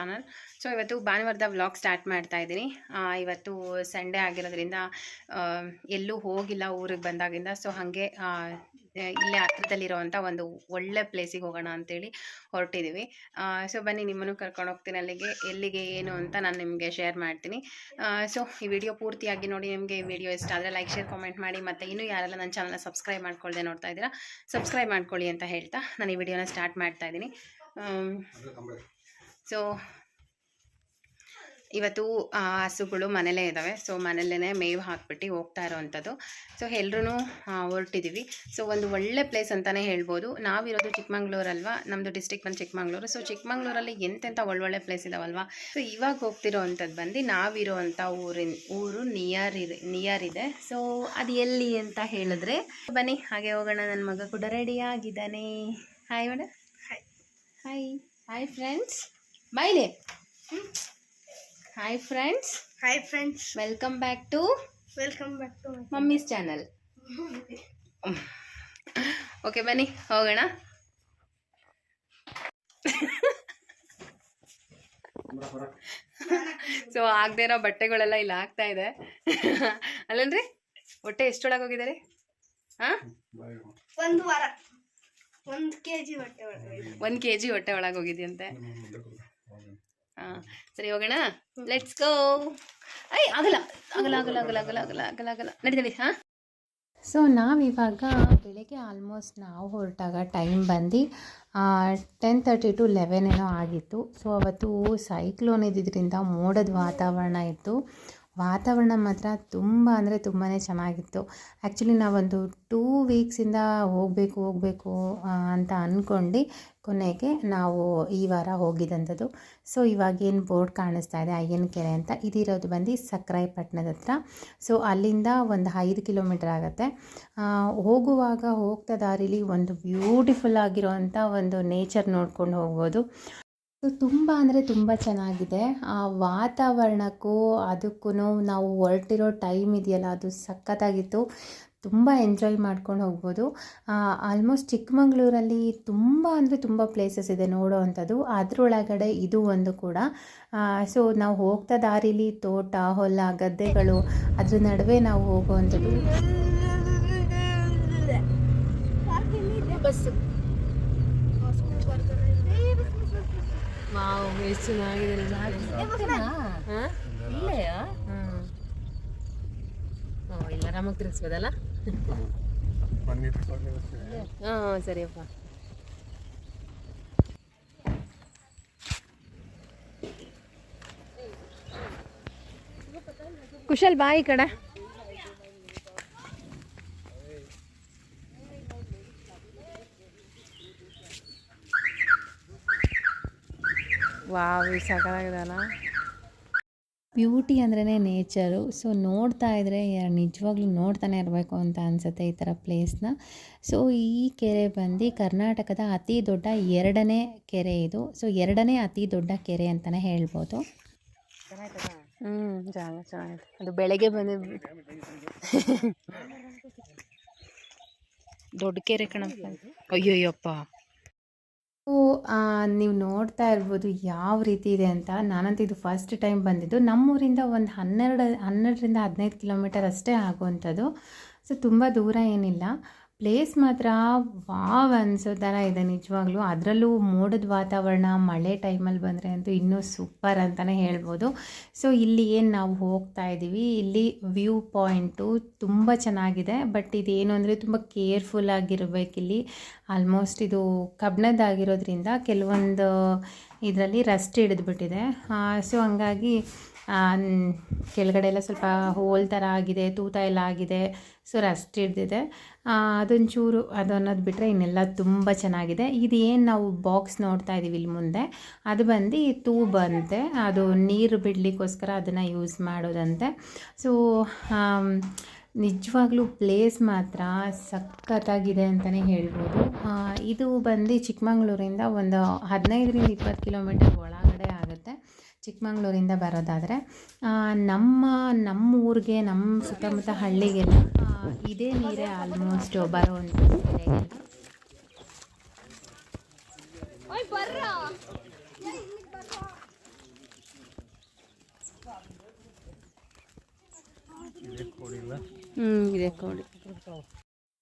Channel so ಇವತ್ತು ಭಾನುವಾರದ vlog start ಮಾಡ್ತಾ ಇದ್ದೀನಿ. ಇವತ್ತು ಸಂಡೇ ಆಗಿರೋದ್ರಿಂದ ಎಲ್ಲೂ ಹೋಗಿಲ್ಲ ಊರಿಗೆ ಬಂದಾಗಿಂದ. ಸೊ ಹಾಗೆ ಇಲ್ಲೇ ಹತ್ರದಲ್ಲಿರುವಂಥ ಒಂದು ಒಳ್ಳೆ ಪ್ಲೇಸಿಗೆ ಹೋಗೋಣ ಅಂತೇಳಿ ಹೊರಟಿದ್ದೀವಿ ಸೊ ಬನ್ನಿ, ನಿಮ್ಮನ್ನು ಕರ್ಕೊಂಡು ಹೋಗ್ತೀನಿ ಅಲ್ಲಿಗೆ. ಎಲ್ಲಿಗೆ, ಏನು ಅಂತ ನಾನು ನಿಮಗೆ ಶೇರ್ ಮಾಡ್ತೀನಿ. ಸೊ ಈ ವಿಡಿಯೋ ಪೂರ್ತಿಯಾಗಿ ನೋಡಿ. ನಿಮಗೆ ವಿಡಿಯೋ ಇಷ್ಟ ಆದರೆ ಲೈಕ್ ಶೇರ್ ಕಾಮೆಂಟ್ ಮಾಡಿ. ಮತ್ತು ಇನ್ನೂ ಯಾರೆಲ್ಲ ನನ್ನ ಚಾನಲ್ನ ಸಬ್ಸ್ಕ್ರೈಬ್ ಮಾಡ್ಕೊಳ್ಳದೆ ನೋಡ್ತಾ ಇದ್ದೀರಾ ಸಬ್ಸ್ಕ್ರೈಬ್ ಮಾಡ್ಕೊಳ್ಳಿ ಅಂತ ಹೇಳ್ತಾ ನಾನು ಈ ವಿಡಿಯೋನ ಸ್ಟಾರ್ಟ್ ಮಾಡ್ತಾ ಇದ್ದೀನಿ. ಸೊ ಇವತ್ತು ಆ, ಹಸುಗಳು ಮನೇಲೇ ಇದ್ದಾವೆ. ಸೊ ಮನೇಲೇ ಮೇವು ಹಾಕ್ಬಿಟ್ಟು ಹೋಗ್ತಾ ಇರೋವಂಥದ್ದು. ಸೊ ಎಲ್ಲರೂ ಹೊರಟಿದ್ದೀವಿ. ಸೊ ಒಂದು ಒಳ್ಳೆ ಪ್ಲೇಸ್ ಅಂತಲೇ ಹೇಳ್ಬೋದು. ನಾವಿರೋದು ಚಿಕ್ಕಮಂಗ್ಳೂರಲ್ವಾ? ನಮ್ಮದು ಡಿಸ್ಟಿಕ್ ಬಂದು ಚಿಕ್ಕಮಂಗ್ಳೂರು. ಸೊ ಚಿಕ್ಕಮಂಗ್ಳೂರಲ್ಲಿ ಎಂತೆಂಥ ಒಳ್ಳೊಳ್ಳೆ ಪ್ಲೇಸ್ ಇದಾವಲ್ವಾ? ಸೊ ಇವಾಗ ಹೋಗ್ತಿರೋ ಅಂಥದ್ದು ಬಂದು ನಾವಿರೋವಂಥ ಊರಿನ ಊರು ನಿಯರ್ ಇದೆ ನಿಯರ್ ಇದೆ. ಸೊ ಅದು ಎಲ್ಲಿ ಅಂತ ಹೇಳಿದ್ರೆ ಬನ್ನಿ ಹಾಗೆ ಹೋಗೋಣ. ನನ್ನ ಮಗ ಕೂಡ ರೆಡಿಯಾಗಿದ್ದಾನೆ hi madam hi hi hi friends ಬಾಯ್ಲೆ hi friends hi friends welcome back to welcome back to mummy's channel okay ಬನ್ನಿ ಹೋಗೋಣ. ಸೊ ಆಗದೆ ಇರೋ ಬಟ್ಟೆಗಳೆಲ್ಲ ಇಲ್ಲಿ ಆಗ್ತಾ ಇದೆ. ಅಲ್ಲೇನ್ರಿ ಹೊಟ್ಟೆ ಎಷ್ಟೊಳಗೆ ಹೋಗಿದ್ದಾರೆ ಹಾಂ? ಒಂದು ವಾರ. ಒಂದು ಕೆ ಜಿ ಹೊಟ್ಟೆ ಒಳಗೆ ಒಂದು ಕೆ ಜಿ ಹೊಟ್ಟೆ ಒಳಗೆ ಹೋಗಿದ್ಯಂತೆ. ಹಾಂ ಸರಿ ಹೋಗೋಣ. ಲೆಟ್ಸ್ ಗೋ ಐ ಆಗಲ್ಲ. ಆಗಲ್ಲ ಆಗಲ್ಲ ಆಗಲ್ಲ ಆಗಲ್ಲ ಆಗಲ್ಲ ಆಗಲ್ಲ ಆಗಲ್ಲ. ನಡಿ ನಡಿ ಹಾಂ? ಸೊ ನಾವಿವಾಗ ಬೆಳಿಗ್ಗೆ ಆಲ್ಮೋಸ್ಟ್ ನಾವು ಹೊರಟಾಗ ಟೈಮ್ ಬಂದು ಟೆನ್ ತರ್ಟಿ ಟು ಲೆವೆನ್ ಏನೋ ಆಗಿತ್ತು. ಸೊ ಅವತ್ತು ಸೈಕ್ಲೋನ್ ಇದ್ದಿದ್ದರಿಂದ ಮೋಡದ ವಾತಾವರಣ ಇತ್ತು. ವಾತಾವರಣ ಮಾತ್ರ ತುಂಬ ಅಂದರೆ ತುಂಬಾ ಚೆನ್ನಾಗಿತ್ತು. ಆ್ಯಕ್ಚುಲಿ ನಾವೊಂದು ಟೂ ವೀಕ್ಸಿಂದ ಹೋಗಬೇಕು ಹೋಗಬೇಕು ಅಂತ ಅಂದ್ಕೊಂಡು ಕೊನೆಗೆ ನಾವು ಈ ವಾರ ಹೋಗಿದ್ದಂಥದ್ದು ಸೊ ಇವಾಗೇನು ಬೋರ್ಡ್ ಕಾಣಿಸ್ತಾ ಇದೆ, ಅಯ್ಯನ ಕೆರೆ ಅಂತ. ಇದಿರೋದು ಬಂದು ಸಕ್ರಾಯಪಟ್ಟಣದ ಹತ್ರ. ಸೊ ಅಲ್ಲಿಂದ ಒಂದು ಐದು ಕಿಲೋಮೀಟರ್ ಆಗುತ್ತೆ. ಹೋಗುವಾಗ ಹೋಗ್ತಾ ದಾರಿಲಿ ಒಂದು ಬ್ಯೂಟಿಫುಲ್ ಆಗಿರೋವಂಥ ಒಂದು ನೇಚರ್ ನೋಡ್ಕೊಂಡು ಹೋಗ್ಬೋದು. ಸೊ ತುಂಬ ಅಂದರೆ ತುಂಬ ಚೆನ್ನಾಗಿದೆ. ಆ ವಾತಾವರಣಕ್ಕೂ ಅದಕ್ಕೂ ನಾವು ಹೊರಟಿರೋ ಟೈಮ್ ಇದೆಯಲ್ಲ, ಅದು ಸಖತ್ತಾಗಿತ್ತು. ತುಂಬ ಎಂಜಾಯ್ ಮಾಡ್ಕೊಂಡು ಹೋಗ್ಬೋದು. ಆಲ್ಮೋಸ್ಟ್ ಚಿಕ್ಕಮಗಳೂರಲ್ಲಿ ತುಂಬ ಅಂದರೆ ತುಂಬ ಪ್ಲೇಸಸ್ ಇದೆ ನೋಡೋ ಅಂಥದ್ದು. ಅದರೊಳಗಡೆ ಇದು ಒಂದು ಕೂಡ. ಸೊ ನಾವು ಹೋಗ್ತಾ ದಾರಿಲಿ ತೋಟ, ಹೊಲ, ಗದ್ದೆಗಳು, ಅದ್ರ ನಡುವೆ ನಾವು ಹೋಗುವಂಥದ್ದು ಬಸ್ಸು ವಾವ್ ಎಷ್ಟು ಚೆನ್ನಾಗಿದೆ ಇಲ್ಲೆಯಾ? ಹ್ಞೂ ಇಲ್ಲ ನಮಗೆ ತಿರ್ಗಿಸ್ಬೋದಲ್ಲ ಹಾಂ ಸರಿಯಪ್ಪ ಕುಶಲ್ ಬಾಯಿ ಕಡೆ. ವಾವ್ ಸಾಕಾಗಿದಲ್ಲ ಬ್ಯೂಟಿ ಅಂದ್ರೇ ನೇಚರು. ಸೊ ನೋಡ್ತಾ ಇದ್ದರೆ ನಿಜವಾಗ್ಲೂ ನೋಡ್ತಾನೆ ಇರಬೇಕು ಅಂತ ಅನಿಸುತ್ತೆ ಈ ಥರ ಪ್ಲೇಸ್ನ. ಸೊ ಈ ಕೆರೆ ಬಂದು ಕರ್ನಾಟಕದ ಅತಿ ದೊಡ್ಡ ಎರಡನೇ ಕೆರೆ ಇದು. ಸೊ ಎರಡನೇ ಅತಿ ದೊಡ್ಡ ಕೆರೆ ಅಂತಲೇ ಹೇಳ್ಬೋದು. ಹ್ಞೂ ಜಾಗ ಚೆನ್ನಾಗಿದೆ. ಅದು ಬೆಳಗ್ಗೆ ಬಂದು ದೊಡ್ಡ ಕೆರೆ ಕಣಪ್ಪ. ಅಯ್ಯೋಯ್ಯಪ್ಪ. ನೀವು ನೋಡ್ತಾ ಇರ್ಬೋದು ಯಾವ ರೀತಿ ಇದೆ ಅಂತ. ನಾನಂತೂ ಇದು ಫಸ್ಟ್ ಟೈಮ್ ಬಂದಿದ್ದು. ನಮ್ಮೂರಿಂದ ಒಂದು ಹನ್ನೆರಡು, ಹನ್ನೆರಡರಿಂದ ಹದಿನೈದು ಕಿಲೋಮೀಟರ್ ಅಷ್ಟೇ ಆಗುವಂಥದ್ದು. ಸೊ ತುಂಬ ದೂರ ಏನಿಲ್ಲ. ಪ್ಲೇಸ್ ಮಾತ್ರ ವಾವ್ ಅನ್ಸೋ ಥರ ಇದೆ ನಿಜವಾಗ್ಲೂ. ಅದರಲ್ಲೂ ಮೋಡದ ವಾತಾವರಣ, ಮಳೆ ಟೈಮಲ್ಲಿ ಬಂದರೆ ಅಂತೂ ಇನ್ನೂ ಸೂಪರ್ ಅಂತಲೇ ಹೇಳ್ಬೋದು. ಸೊ ಇಲ್ಲಿ ಏನು ನಾವು ಹೋಗ್ತಾ ಇದ್ದೀವಿ? ಇಲ್ಲಿ ವ್ಯೂ ಪಾಯಿಂಟು ತುಂಬ ಚೆನ್ನಾಗಿದೆ. ಬಟ್ ಇದೇನು ಅಂದರೆ ತುಂಬ ಕೇರ್ಫುಲ್ ಆಗಿರಬೇಕಿಲ್ಲಿ ಆಲ್ಮೋಸ್ಟ್ ಇದು ಕಬ್ಣದಾಗಿರೋದ್ರಿಂದ ಕೆಲವೊಂದು ಇದರಲ್ಲಿ ರಸ್ಟ್ ಹಿಡಿದ್ಬಿಟ್ಟಿದೆ. ಸೊ ಹಂಗಾಗಿ ಕೆಳಗಡೆ ಎಲ್ಲ ಸ್ವಲ್ಪ ಹೋಲ್ ಥರ ಆಗಿದೆ, ತೂತ ಎಲ್ಲ ಆಗಿದೆ ಸೊ ರಸ್ಟ್ ಹಿಡ್ದಿದೆ. ಅದೊಂಚೂರು ಅದು ಅನ್ನೋದು ಬಿಟ್ಟರೆ ಇನ್ನೆಲ್ಲ ತುಂಬ ಚೆನ್ನಾಗಿದೆ. ಇದು ಏನು ನಾವು ಬಾಕ್ಸ್ ನೋಡ್ತಾ ಇದ್ದೀವಿ ಇಲ್ಲಿ ಮುಂದೆ, ಅದು ಬಂದು ತೂ ಅಂತೆ. ಅದು ನೀರು ಬಿಡಲಿಕ್ಕೋಸ್ಕರ ಅದನ್ನು ಯೂಸ್ ಮಾಡೋದಂತೆ. ಸೊ ನಿಜವಾಗ್ಲೂ ಪ್ಲೇಸ್ ಮಾತ್ರ ಸಖತ್ತಾಗಿದೆ ಅಂತಲೇ ಹೇಳ್ಬೋದು. ಇದು ಬಂದು ಚಿಕ್ಕಮಂಗ್ಳೂರಿಂದ ಒಂದು ಹದಿನೈದರಿಂದ ಇಪ್ಪತ್ತು ಕಿಲೋಮೀಟರ್ ಒಳಗಡೆ ಆಗುತ್ತೆ ಚಿಕ್ಕಮಂಗ್ಳೂರಿಂದ ಬರೋದಾದರೆ ನಮ್ಮ ನಮ್ಮ ಊರಿಗೆ ನಮ್ಮ ಸುತ್ತಮುತ್ತ ಹಳ್ಳಿಗೆಲ್ಲ ಇದೇ ನೀರೇ ಆಲ್ಮೋಸ್ಟ್ ಬರೋವಂಥ ಕೆರೆಗೆಲ್ಲ ಹ್ಞೂ ಇದೆ ಕೋಡಿ.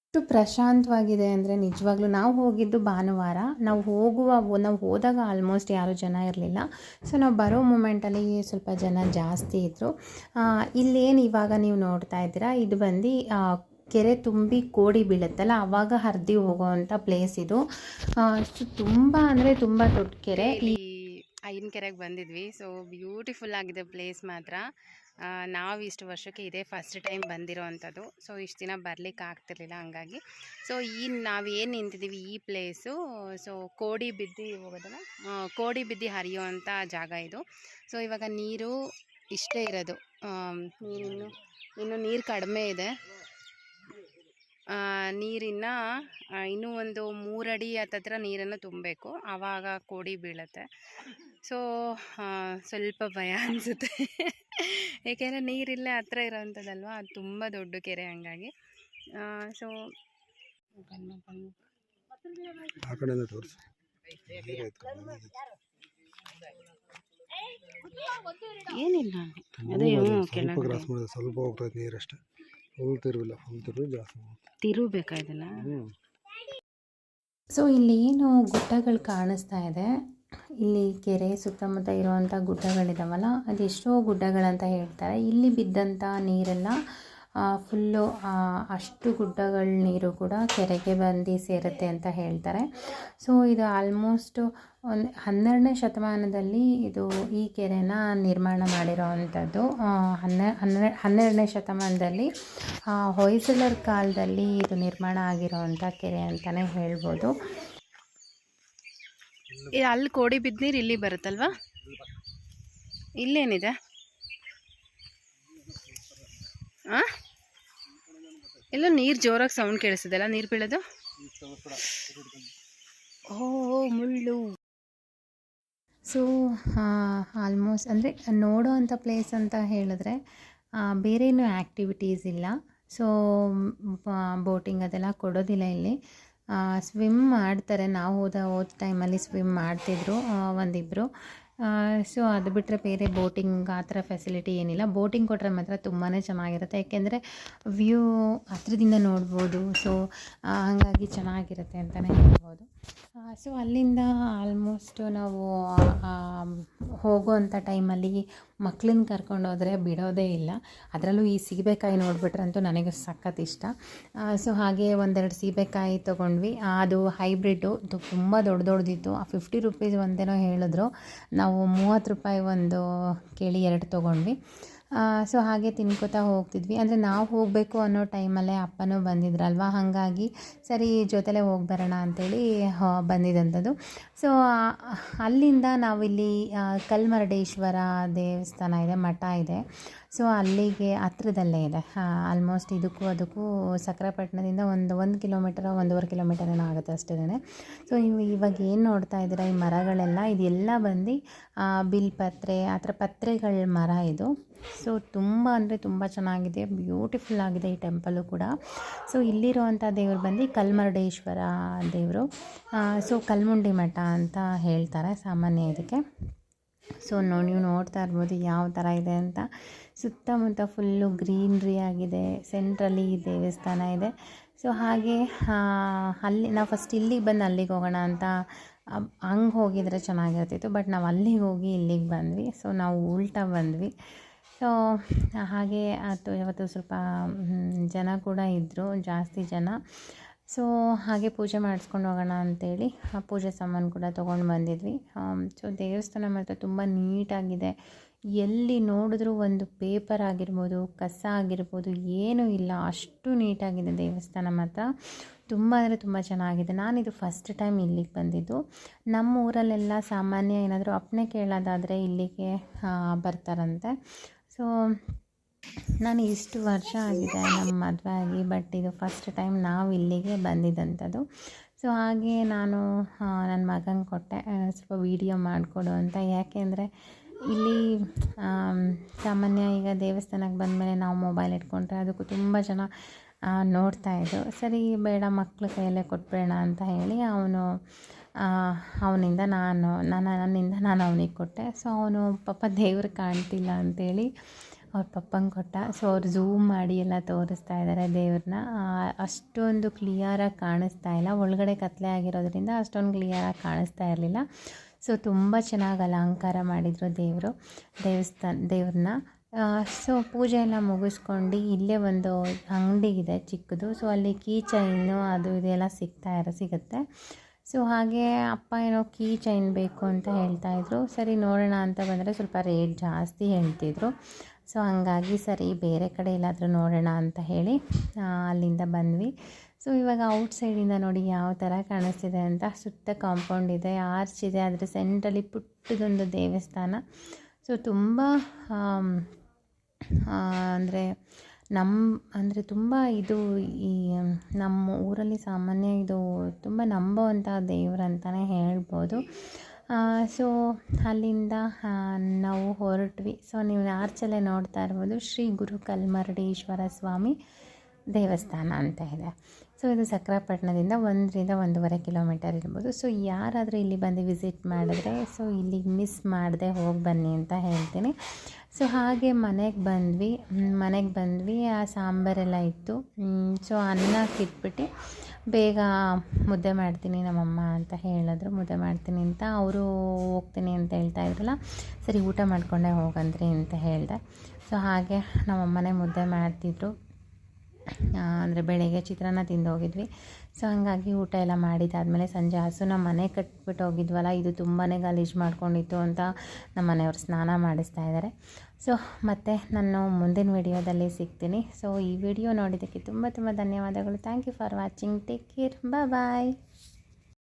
ಎಷ್ಟು ಪ್ರಶಾಂತವಾಗಿದೆ ಅಂದರೆ ನಿಜವಾಗ್ಲೂ ನಾವು ಹೋಗಿದ್ದು ಭಾನುವಾರ. ನಾವು ಹೋಗುವ, ನಾವು ಹೋದಾಗ ಆಲ್ಮೋಸ್ಟ್ ಯಾರೂ ಜನ ಇರಲಿಲ್ಲ. ಸೊ ನಾವು ಬರೋ ಮೂಮೆಂಟಲ್ಲಿ ಸ್ವಲ್ಪ ಜನ ಜಾಸ್ತಿ ಇದ್ದರು ಇಲ್ಲೇನು ಇವಾಗ ನೀವು ನೋಡ್ತಾ ಇದ್ದೀರಾ? ಇದು ಬಂದು ಕೆರೆ ತುಂಬಿ ಕೋಡಿ ಬೀಳುತ್ತಲ್ಲ ಆವಾಗ ಹರಿದು ಹೋಗೋವಂಥ ಪ್ಲೇಸ್ ಇದು. ತುಂಬ ಅಂದರೆ ತುಂಬ ದೊಡ್ಡ ಕೆರೆ. ಈ ಐನ್ ಕೆರೆಗೆ ಬಂದಿದ್ವಿ. ಸೊ ಬ್ಯೂಟಿಫುಲ್ ಆಗಿದೆ ಪ್ಲೇಸ್ ಮಾತ್ರ. ನಾವು ಇಷ್ಟು ವರ್ಷಕ್ಕೆ ಇದೇ ಫಸ್ಟ್ ಟೈಮ್ ಬಂದಿರೋ ಅಂಥದ್ದು ಸೊ ಇಷ್ಟು ದಿನ ಬರ್ಲಿಕ್ಕೆ ಆಗ್ತಿರ್ಲಿಲ್ಲ ಹಂಗಾಗಿ. ಸೊ ಈ ನಾವು ಏನು ನಿಂತಿದ್ದೀವಿ ಈ ಪ್ಲೇಸು ಸೊ ಕೋಡಿ ಬಿದ್ದು ಹೋಗೋದಲ್ಲ? ಕೋಡಿ ಬಿದ್ದು ಹರಿಯುವಂಥ ಜಾಗ ಇದು. ಸೊ ಇವಾಗ ನೀರು ಇಷ್ಟೇ ಇರೋದು. ನೀರಿನ್ನು, ಇನ್ನು ನೀರು ಕಡಿಮೆ ಇದೆ. ಆ, ನೀರಿನ ಆ, ಇನ್ನೂ ಒಂದು ಮೂರಡಿ ಹತ್ತತ್ರ ನೀರನ್ನು ತುಂಬಬೇಕು. ಆವಾಗ ಕೋಡಿ ಬೀಳುತ್ತೆ. ಸೊ ಸ್ವಲ್ಪ ಭಯ ಅನಿಸುತ್ತೆ. ಏಕೆಂದರೆ ನೀರಿಲ್ಲೇ ಹತ್ರ ಇರೋವಂಥದ್ದಲ್ವ ಅದು ತುಂಬ ದೊಡ್ಡ ಕೆರೆ ಹಂಗಾಗಿ. ಸೊ ಏನಿಲ್ಲ. ಅದೇ ಸ್ವಲ್ಪ ಹೋಗ್ತದೆ ನೀರಷ್ಟೇ. ಫುಲ್ ತಿರುವಿಲ್ಲ ಫುಲ್ ತಿರುವು ಜಾಸ್ತಿ ತಿರುಬೇಕಾ ಇದೆಲ್ಲ ಹ್ಞೂ ಸೊ ಇಲ್ಲಿ ಏನು ಗುಡ್ಡಗಳು ಕಾಣಿಸ್ತಾ ಇದೆ? ಇಲ್ಲಿ ಕೆರೆ ಸುತ್ತಮುತ್ತ ಇರುವಂಥ ಗುಡ್ಡಗಳಿದಾವಲ್ಲ ಅದೆಷ್ಟೋ ಗುಡ್ಡಗಳಂತ ಹೇಳ್ತಾರೆ. ಇಲ್ಲಿ ಬಿದ್ದಂಥ ನೀರೆಲ್ಲ ಫುಲ್ಲು ಅಷ್ಟು ಗುಡ್ಡಗಳ ನೀರು ಕೂಡ ಕೆರೆಗೆ ಬಂದು ಸೇರುತ್ತೆ ಅಂತ ಹೇಳ್ತಾರೆ. ಸೊ, ಇದು ಆಲ್ಮೋಸ್ಟು ಒಂದು ಹನ್ನೆರಡನೇ ಶತಮಾನದಲ್ಲಿ ಇದು ಈ ಕೆರೆನ ನಿರ್ಮಾಣ ಮಾಡಿರೋ ಅಂಥದ್ದು ಹನ್ನೆ ಹನ್ನೆ, ಹನ್ನೆರಡನೇ ಶತಮಾನದಲ್ಲಿ ಹೊಯ್ಸಲರ್ ಕಾಲದಲ್ಲಿ ಇದು ನಿರ್ಮಾಣ ಆಗಿರೋವಂಥ ಕೆರೆ ಅಂತಲೇ ಹೇಳ್ಬೋದು. ಅಲ್ಲಿ ಕೋಡಿ ಬಿದ್ದ ನೀರು ಇಲ್ಲಿ ಬರುತ್ತಲ್ವಾ? ಇಲ್ಲೇನಿದೆ? ಆ? ಇಲ್ಲ ನೀರು ಜೋರಾಗಿ ಸೌಂಡ್ ಕೇಳಿಸಿದೆಲ್ಲ ನೀರು ಬೀಳೋದು? ಓ, ಮುಳ್ಳು. ಸೊ ಆಲ್ಮೋಸ್ಟ್ ಅಂದರೆ ನೋಡೋ ಅಂಥ ಪ್ಲೇಸ್ ಅಂತ ಹೇಳಿದ್ರೆ ಬೇರೆ ಆ್ಯಕ್ಟಿವಿಟೀಸ್ ಇಲ್ಲ. ಸೊ ಬೋಟಿಂಗ್ ಅದೆಲ್ಲ ಕೊಡೋದಿಲ್ಲ ಇಲ್ಲಿ. ಸ್ವಿಮ್ ಮಾಡ್ತಾರೆ. ನಾವು ಹೋದ ಹೋದ ಟೈಮಲ್ಲಿ ಸ್ವಿಮ್ ಮಾಡ್ತಿದ್ರು ಒಂದಿಬ್ಬರು ಸೊ ಅದು ಬಿಟ್ಟರೆ ಬೇರೆ ಬೋಟಿಂಗ್ ಆ ಥರ ಫೆಸಿಲಿಟಿ ಏನಿಲ್ಲ. ಬೋಟಿಂಗ್ ಕೊಟ್ಟರೆ ಮಾತ್ರ ತುಂಬಾ ಚೆನ್ನಾಗಿರುತ್ತೆ. ಯಾಕೆಂದರೆ ವ್ಯೂ ಹತ್ರದಿಂದ ನೋಡ್ಬೋದು. ಸೊ ಹಾಗಾಗಿ ಚೆನ್ನಾಗಿರುತ್ತೆ ಅಂತಲೇ ಹೇಳ್ಬೋದು. ಸೊ ಅಲ್ಲಿಂದ ಆಲ್ಮೋಸ್ಟ್ ನಾವು ಹೋಗೋ ಹೋಗೋವಂಥ ಟೈಮಲ್ಲಿ ಮಕ್ಳನ್ನ ಕರ್ಕೊಂಡು ಹೋದರೆ ಬಿಡೋದೇ ಇಲ್ಲ. ಅದರಲ್ಲೂ ಈ ಸೀಬೆಕಾಯಿ ನೋಡಿಬಿಟ್ರಂತೂ ನನಗೆ ಸಖತ್ ಇಷ್ಟ. ಸೊ ಹಾಗೆ ಒಂದೆರಡು ಸೀಬೆಕಾಯಿ ತೊಗೊಂಡ್ವಿ. ಅದು ಹೈಬ್ರಿಡ್ಡು ತುಂಬ ದೊಡ್ಡ ದೊಡ್ಡದಿತ್ತು ಆ ಫಿಫ್ಟಿ ರುಪೀಸ್ ಒಂದೇನೋ ಹೇಳಿದ್ರು. ನಾವು ಮೂವತ್ತು ರೂಪಾಯಿ ಒಂದು ಕೇಳಿ ಎರಡು ತೊಗೊಂಡ್ವಿ. ಸೊ ಹಾಗೆ ತಿನ್ಕೋತಾ ಹೋಗ್ತಿದ್ವಿ. ಅಂದರೆ ನಾವು ಹೋಗಬೇಕು ಅನ್ನೋ ಟೈಮಲ್ಲೇ ಅಪ್ಪನೂ ಬಂದಿದ್ರಲ್ವ? ಹಾಗಾಗಿ ಸರಿ ಜೊತೆಲೇ ಹೋಗಿ ಬರೋಣ ಅಂತೇಳಿ, ಹ- ಬಂದಿದ್ದಂಥದ್ದು ಸೊ ಅಲ್ಲಿಂದ ನಾವಿಲ್ಲಿ ಕಲ್ಮರಡೇಶ್ವರ ದೇವಸ್ಥಾನ ಇದೆ, ಮಠ ಇದೆ. ಸೊ ಅಲ್ಲಿಗೆ ಹತ್ರದಲ್ಲೇ ಇದೆ. ಆಲ್ಮೋಸ್ಟ್ ಇದಕ್ಕೂ ಅದಕ್ಕೂ ಸಕ್ರೆಪಟ್ಟಣದಿಂದ ಒಂದು ಒಂದು ಕಿಲೋಮೀಟರ್ ಒಂದೂವರೆ ಕಿಲೋಮೀಟರ್ ಏನೋ ಆಗುತ್ತೆ ಅಷ್ಟೇ ಸೊ ನೀವು ಇವಾಗ ಏನು ನೋಡ್ತಾ ಇದ್ದೀರಾ? ಈ ಮರಗಳೆಲ್ಲ, ಇದೆಲ್ಲ ಬಂದು ಬಿಲ್ಪತ್ರೆ, ಆ ಥರ ಪತ್ರೆಗಳ ಮರ ಇದು. ಸೊ ತುಂಬ ಅಂದರೆ ತುಂಬ ಚೆನ್ನಾಗಿದೆ ಬ್ಯೂಟಿಫುಲ್ ಆಗಿದೆ ಈ ಟೆಂಪಲು ಕೂಡ. ಸೊ ಇಲ್ಲಿರುವಂಥ ದೇವರು ಬಂದು ಕಲ್ಮರುಡೇಶ್ವರ ದೇವರು. ಸೊ ಕಲ್ಮುಂಡಿ ಮಠ ಅಂತ ಹೇಳ್ತಾರೆ ಸಾಮಾನ್ಯ ಇದಕ್ಕೆ. ಸೊ ನೋ, ನೀವು ನೋಡ್ತಾ ಇರ್ಬೋದು ಯಾವ ಥರ ಇದೆ ಅಂತ. ಸುತ್ತಮುತ್ತ ಫುಲ್ಲು ಗ್ರೀನ್ರಿ ಆಗಿದೆ ಸೆಂಟ್ರಲ್ಲಿ ದೇವಸ್ಥಾನ ಇದೆ. ಸೊ ಹಾಗೆ ಅಲ್ಲಿ, ನಾವು ಫಸ್ಟ್ ಇಲ್ಲಿಗೆ ಬಂದು ಅಲ್ಲಿಗೆ ಹೋಗೋಣ ಅಂತ ಹಂಗೆ ಹೋಗಿದ್ರೆ ಚೆನ್ನಾಗಿರ್ತಿತ್ತು ಬಟ್ ನಾವು ಅಲ್ಲಿಗೆ ಹೋಗಿ ಇಲ್ಲಿಗೆ ಬಂದ್ವಿ. ಸೊ ನಾವು ಉಲ್ಟಾ ಬಂದ್ವಿ. ಸೊ ಹಾಗೆ ಅದು ಇವತ್ತು ಸ್ವಲ್ಪ ಜನ ಕೂಡ ಇದ್ದರು ಜಾಸ್ತಿ ಜನ. ಸೊ ಹಾಗೆ ಪೂಜೆ ಮಾಡಿಸ್ಕೊಂಡು ಹೋಗೋಣ ಅಂತೇಳಿ, ಆ, ಪೂಜೆ ಸಾಮಾನು ಕೂಡ ತೊಗೊಂಡು ಬಂದಿದ್ವಿ. ಸೊ ದೇವಸ್ಥಾನ ಮಾತ್ರ ತುಂಬ ನೀಟಾಗಿದೆ. ಎಲ್ಲಿ ನೋಡಿದ್ರೂ ಒಂದು ಪೇಪರ್ ಆಗಿರ್ಬೋದು, ಕಸ ಆಗಿರ್ಬೋದು, ಏನೂ ಇಲ್ಲ. ಅಷ್ಟು ನೀಟಾಗಿದೆ ದೇವಸ್ಥಾನ ಮಾತ್ರ ತುಂಬ ಅಂದರೆ ತುಂಬ ಚೆನ್ನಾಗಿದೆ. ನಾನಿದು ಫಸ್ಟ್ ಟೈಮ್ ಇಲ್ಲಿಗೆ ಬಂದಿದ್ದು. ನಮ್ಮ ಊರಲ್ಲೆಲ್ಲ ಸಾಮಾನ್ಯ ಏನಾದರೂ ಅಪ್ಪಣೆ ಕೇಳೋದಾದರೆ ಇಲ್ಲಿಗೆ ಬರ್ತಾರಂತೆ. ಸೊ ನಾನು ಇಷ್ಟು ವರ್ಷ ಆಗಿದೆ ನಮ್ಮ ಮದುವೆ ಆಗಿ ಬಟ್ ಇದು ಫಸ್ಟ್ ಟೈಮ್ ನಾವು ಇಲ್ಲಿಗೆ ಬಂದಿದ್ದಂಥದ್ದು ಸೊ ಹಾಗೆ ನಾನು ನನ್ನ ಮಗಂಗೆ ಕೊಟ್ಟೆ ಸ್ವಲ್ಪ ವೀಡಿಯೋ ಮಾಡಿಕೊಡು ಅಂತ. ಯಾಕೆಂದರೆ ಇಲ್ಲಿ ಸಾಮಾನ್ಯ ಈಗ ದೇವಸ್ಥಾನಕ್ಕೆ ಬಂದಮೇಲೆ ನಾವು ಮೊಬೈಲ್ ಇಟ್ಕೊಂಡ್ರೆ ಅದಕ್ಕೂ ತುಂಬ ಜನ ಆ, ನೋಡ್ತಾ ಇದ್ರು. ಸರಿ ಬೇಡ ಮಕ್ಕಳ ಕೈಯಲ್ಲೇ ಕೊಟ್ಬೇಡ ಅಂತ ಹೇಳಿ ಅವನು ಅವನಿಂದ ನಾನು ನಾನು ನನ್ನಿಂದ ನಾನು ಅವನಿಗೆ ಕೊಟ್ಟೆ. ಸೊ ಅವನು ಪಾಪ ದೇವ್ರಿಗೆ ಕಾಣ್ತಿಲ್ಲ ಅಂತೇಳಿ ಅವ್ರ ಪಪ್ಪಂಗೆ ಕೊಟ್ಟ. ಸೊ ಅವ್ರು ಝೂಮ್ ಮಾಡಿ ಎಲ್ಲ ತೋರಿಸ್ತಾ ಇದ್ದಾರೆ ದೇವ್ರನ್ನ. ಅಷ್ಟೊಂದು ಕ್ಲಿಯರಾಗಿ ಕಾಣಿಸ್ತಾ ಇಲ್ಲ. ಒಳಗಡೆ ಕತ್ಲೆ ಆಗಿರೋದ್ರಿಂದ ಅಷ್ಟೊಂದು ಕ್ಲಿಯರಾಗಿ ಕಾಣಿಸ್ತಾ ಇರಲಿಲ್ಲ. ಸೊ ತುಂಬ ಚೆನ್ನಾಗಿ ಅಲಂಕಾರ ಮಾಡಿದರು ದೇವರು, ದೇವಸ್ಥಾನ, ದೇವ್ರನ್ನ. ಸೊ ಪೂಜೆ ಎಲ್ಲ ಮುಗಿಸ್ಕೊಂಡು ಇಲ್ಲೇ ಒಂದು ಅಂಗಡಿ ಇದೆ ಚಿಕ್ಕದು. ಸೊ ಅಲ್ಲಿ ಕೀ ಚೈನು ಅದು ಇದೆಲ್ಲ ಸಿಗ್ತಾ ಇರೋ, ಸಿಗುತ್ತೆ. ಸೊ ಹಾಗೆ ಅಪ್ಪ ಏನೋ ಕೀ ಚೈನ್ ಬೇಕು ಅಂತ ಹೇಳ್ತಾ ಇದ್ರು. ಸರಿ, ನೋಡೋಣ ಅಂತ ಬಂದರೆ ಸ್ವಲ್ಪ ರೇಟ್ ಜಾಸ್ತಿ ಹೇಳ್ತಿದ್ರು. ಸೊ ಹಂಗಾಗಿ ಸರಿ, ಬೇರೆ ಕಡೆ ಎಲ್ಲಾದರೂ ನೋಡೋಣ ಅಂತ ಹೇಳಿ ಅಲ್ಲಿಂದ ಬಂದ್ವಿ. ಸೊ ಇವಾಗ ಔಟ್ ಸೈಡಿಂದ ನೋಡಿ ಯಾವ ಥರ ಕಾಣಿಸ್ತಿದೆ ಅಂತ. ಸುತ್ತ ಕಾಂಪೌಂಡ್ ಇದೆ ಆರ್ಚ್ ಇದೆ ಅದರ ಸೆಂಟ್ರಲ್ಲಿ ಪುಟ್ಟದೊಂದು ದೇವಸ್ಥಾನ. ಸೊ ತುಂಬ ಅಂದರೆ ನಮ್ಮ ಅಂದರೆ ತುಂಬ ಇದು ಈ ನಮ್ಮ ಊರಲ್ಲಿ ಸಾಮಾನ್ಯ ಇದು ತುಂಬ ನಂಬುವಂಥ ದೇವ್ರು ಅಂತಲೇ ಹೇಳ್ಬೋದು. ಸೊ ಅಲ್ಲಿಂದ ನಾವು ಹೊರಟ್ವಿ. ಸೊ ನೀವು ಆರ್ಚಲ್ಲೇ ನೋಡ್ತಾ ಇರ್ಬೋದು, ಶ್ರೀ ಗುರು ಕಲ್ಮರಡೀಶ್ವರ ಸ್ವಾಮಿ ದೇವಸ್ಥಾನ ಅಂತ ಇದೆ. ಸೊ ಇದು ಸಕ್ರಾಪಟ್ಟಣದಿಂದ ಒಂದರಿಂದ ಒಂದೂವರೆ ಕಿಲೋಮೀಟರ್ ಇರ್ಬೋದು. ಸೊ ಯಾರಾದರೂ ಇಲ್ಲಿ ಬಂದು ವಿಸಿಟ್ ಮಾಡಿದ್ರೆ ಸೊ ಇಲ್ಲಿಗೆ ಮಿಸ್ ಮಾಡದೆ ಹೋಗಿ ಬನ್ನಿ ಅಂತ ಹೇಳ್ತೀನಿ. ಸೊ ಹಾಗೆ ಮನೆಗೆ ಬಂದ್ವಿ. ಮನೆಗೆ ಬಂದ್ವಿ. ಆ ಸಾಂಬಾರೆಲ್ಲ ಇತ್ತು. ಸೊ ಅನ್ನ ಕಿತ್ಬಿಟ್ಟು ಬೇಗ ಮುದ್ದೆ ಮಾಡ್ತೀನಿ ನಮ್ಮಮ್ಮ ಅಂತ ಹೇಳಿದ್ರು. ಮುದ್ದೆ ಮಾಡ್ತೀನಿ ಅಂತ ಅವರು ಹೋಗ್ತೀನಿ ಅಂತ ಹೇಳ್ತಾ ಇದ್ರಲ್ಲ, ಸರಿ ಊಟ ಮಾಡ್ಕೊಂಡೇ ಹೋಗಂದ್ರಿ ಅಂತ ಹೇಳಿದೆ. ಸೊ ಹಾಗೆ ನಮ್ಮಮ್ಮನೇ ಮುದ್ದೆ ಮಾಡ್ತಿದ್ರು. ಅಂದರೆ ಬೆಳಗ್ಗೆ ಚಿತ್ರಾನ್ನ ತಿಂದು ಹೋಗಿದ್ವಿ. ಸೊ ಹಂಗಾಗಿ ಊಟ ಎಲ್ಲ ಮಾಡಿದ್ದಾದಮೇಲೆ ಸಂಜೆ ಹಸುನ ಮನೆ ಕಟ್ಬಿಟ್ಟು ಹೋಗಿದ್ವಲ್ಲ, ಇದು ತುಂಬಾ ಗಲೀಜು ಮಾಡ್ಕೊಂಡಿತ್ತು ಅಂತ ನಮ್ಮ ಮನೆಯವರು ಸ್ನಾನ ಮಾಡಿಸ್ತಾ ಇದ್ದಾರೆ ಸೊ ಮತ್ತೆ ನಾನು ಮುಂದಿನ ವಿಡಿಯೋದಲ್ಲಿ ಸಿಗ್ತೀನಿ. ಸೊ ಈ ವಿಡಿಯೋ ನೋಡಿದ್ದಕ್ಕೆ ತುಂಬ ತುಂಬ ಧನ್ಯವಾದಗಳು. Thank you for watching take care bye